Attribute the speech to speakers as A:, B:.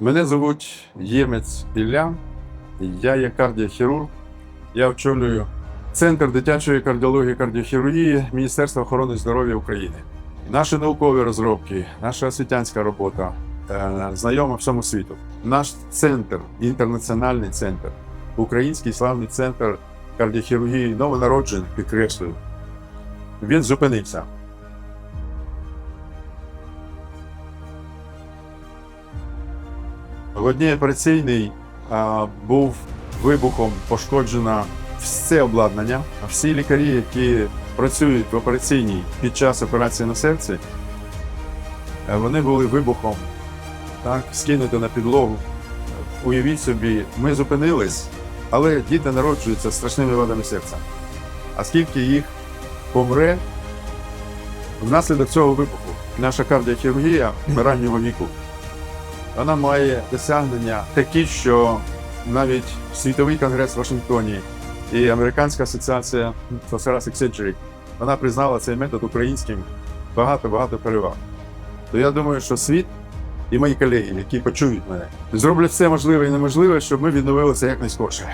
A: Мене звуть Ємець Ілля. Я є кардіохірург. Я очолюю Центр дитячої кардіології і кардіохірургії Міністерства охорони здоров'я України. Наші наукові розробки, наша освітянська робота е, знайома всьому світу. Наш центр, інтернаціональний центр, український славний центр кардіохірургії новонароджених, підкреслюю, він зупинився. В одній а, був вибухом пошкоджено все обладнання. Всі лікарі, які працюють в операційній під час операції на серці, е, вони були вибухом так, скинуті на підлогу. Уявіть собі, ми зупинились, але діти народжуються страшними вадами серця. А скільки їх помре внаслідок цього вибуху? Наша кардіохірургія раннього віку вона має досягнення такі, що навіть світовий конгрес в Вашингтоні і Американська асоціація Thoracic Surgery, вона признала цей метод українським багато-багато переваг. То я думаю, що світ і мої колеги, які почують мене, зроблять все можливе і неможливе, щоб ми відновилися якнайскорше.